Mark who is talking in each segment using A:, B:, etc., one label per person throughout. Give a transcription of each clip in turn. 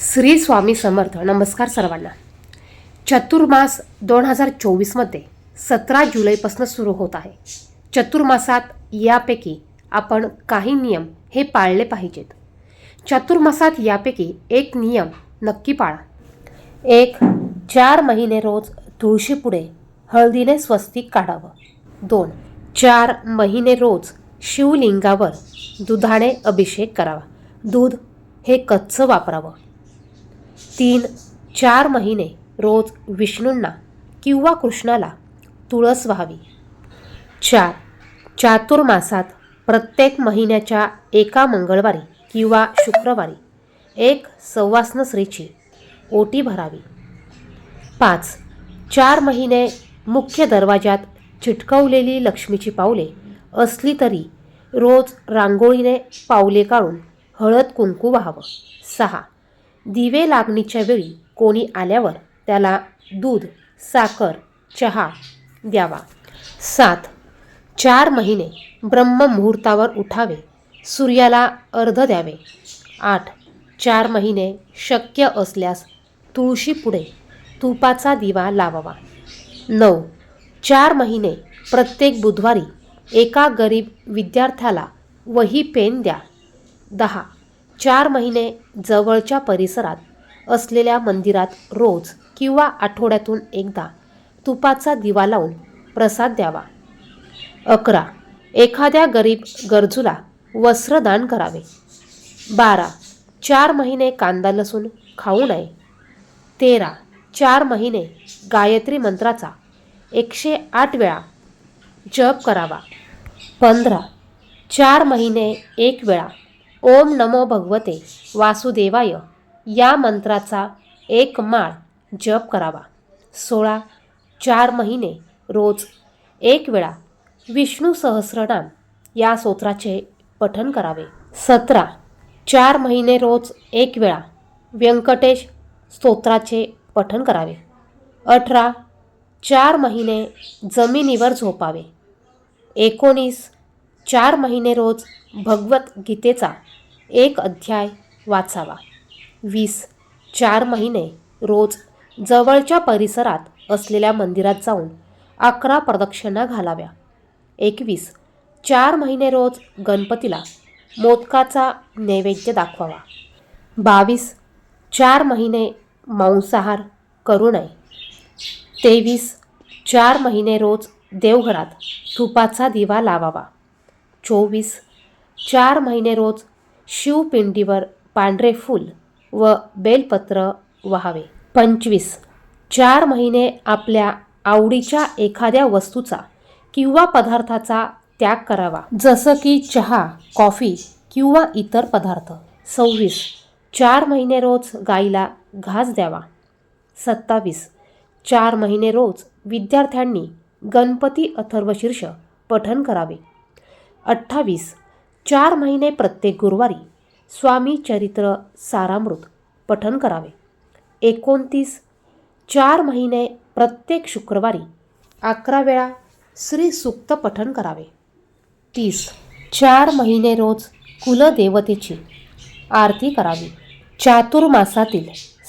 A: श्री स्वामी समर्थ. नमस्कार सर्वांना. चतुर्मास दोन हजार चोवीसमध्ये सतरा जुलैपासून सुरू होत आहे. चतुर्मासात यापैकी आपण काही नियम हे पाळले पाहिजेत. चतुर्मासात यापैकी एक नियम नक्की पाळा. एक चार महिने रोज तुळशीपुढे हळदीने स्वस्तिक काढावं. दोन चार महिने रोज शिवलिंगावर दुधाने अभिषेक करावा. दूध हे कच्चं वापरावं. तीन चार महिने रोज विष्णूंना किंवा कृष्णाला तुळस व्हावी. चार चातुर्मासात प्रत्येक महिन्याच्या एका मंगळवारी किंवा शुक्रवारी एक सव्वासनं स्त्रीची ओटी भरावी. पाच चार महिने मुख्य दरवाजात चिटकवलेली लक्ष्मीची पावले असली तरी रोज रांगोळीने पावले काढून हळद कुंकू व्हावं. सहा दिवे लागणीच्या वेळी कोणी आल्यावर त्याला दूध साखर चहा द्यावा. सात चार महिने ब्रह्ममुहूर्तावर उठावे सूर्याला अर्ध द्यावे. आठ चार महिने शक्य असल्यास तुळशीपुढे तुपाचा दिवा लावावा. नऊ चार महिने प्रत्येक बुधवारी एका गरीब विद्यार्थ्याला वही पेन द्या. दहा चार महिने जवळच्या परिसरात असलेल्या मंदिरात रोज किंवा आठवड्यातून एकदा तुपाचा दिवा लावून प्रसाद द्यावा. अकरा. एखाद्या गरीब गरजूला वस्त्रदान करावे. बारा. चार महिने कांदा लसूण खाऊ नये. तेरा. चार महिने गायत्री मंत्राचा एकशे आठ वेळा जप करावा. पंधरा. चार महिने एक वेळा ओम नमो भगवते वासुदेवाय. या मंत्राचा एक माळ जप करावा. सोळा चार महिने रोज. एक वेळा विष्णू सहस्रनाम या स्तोत्राचे पठन करावे. सतरा चार महिने रोज. एक वेळा व्यंकटेश स्तोत्राचे पठन करावे. अठरा चार महिने जमिनीवर झोपावे. एकोणीस चार महिने रोज भगवद्गीतेचा एक अध्याय वाचावा. वीस चार महिने रोज जवळच्या परिसरात असलेल्या मंदिरात जाऊन अकरा प्रदक्षिणा घालाव्या. एकवीस चार महिने रोज गणपतीला मोदकाचा नैवेद्य दाखवावा. बावीस चार महिने मांसाहार करू नये. तेवीस चार महिने रोज देवघरात तुपाचा दिवा लावावा. चोवीस. चार महिने रोज शिवपिंडीवर पांढरे फूल व बेलपत्र व्हावे. पंचवीस. चार महिने आपल्या आवडीच्या एखाद्या वस्तूचा किंवा पदार्थाचा त्याग करावा. जसं की चहा कॉफी किंवा इतर पदार्थ. सव्वीस. चार महिने रोज गाईला घास द्यावा. सत्तावीस. चार महिने रोज विद्यार्थ्यांनी गणपती अथर्वशीर्ष पठण करावे. अठ्ठावीस. चार महिने प्रत्येक गुरुवारी स्वामी चरित्र सारामृत पठन करावे. एकोणतीस. चार महिने प्रत्येक शुक्रवारी अकरा वेळा श्री सुक्त पठन करावे. तीस. चार महिने रोज कुलदेवतेची आरती करावी. चातुर्मासातील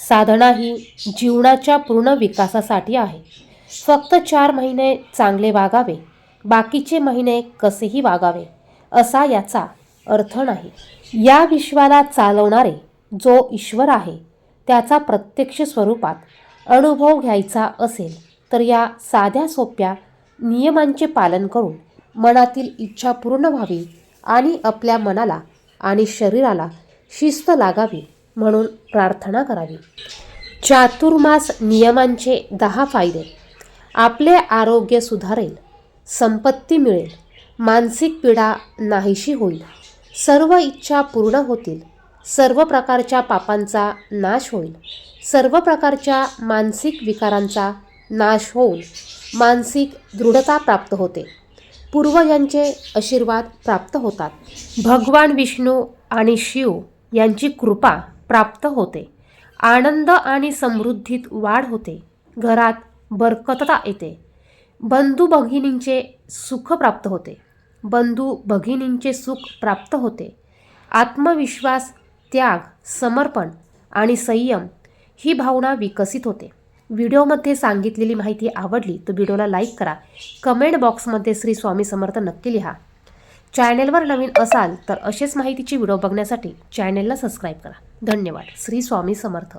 A: साधना ही जीवनाच्या पूर्ण विकासासाठी आहे. फक्त चार महिने चांगले वागावे. बाकीचे महिने कसेही वागावे असा याचा अर्थ नाही. या विश्वाला चालवणारे जो ईश्वर आहे त्याचा प्रत्यक्ष स्वरूपात अनुभव घ्यायचा असेल तर या साध्या सोप्या नियमांचे पालन करून मनातील इच्छा पूर्ण व्हावी आणि आपल्या मनाला आणि शरीराला शिस्त लागावी म्हणून प्रार्थना करावी. चातुर्मास नियमांचे दहा फायदे. आपले आरोग्य सुधारेल संपत्ती मिळेल. मानसिक पीडा नाहीशी होईल. सर्व इच्छा पूर्ण होतील. सर्व प्रकारच्या पापांचा नाश होईल. सर्व प्रकारच्या मानसिक विकारांचा नाश होऊन मानसिक दृढता प्राप्त होते. पूर्वजांचे आशीर्वाद प्राप्त होतात. भगवान विष्णू आणि शिव यांची कृपा प्राप्त होते. आनंद आणि समृद्धीत वाढ होते. घरात बरकतता येते. बंधू भगिनींचे सुख प्राप्त होते. बंधू भगिनींचे सुख प्राप्त होते. आत्मविश्वास त्याग समर्पण आणि संयम ही भावना विकसित होते. व्हिडिओमध्ये सांगितलेली माहिती आवडली तर व्हिडिओला लाईक करा. कमेंट बॉक्समध्ये श्री स्वामी समर्थ नक्की लिहा. चॅनेलवर नवीन असाल तर असेच माहितीची व्हिडिओ बघण्यासाठी चॅनेलला सबस्क्राईब करा. धन्यवाद. श्री स्वामी समर्थ.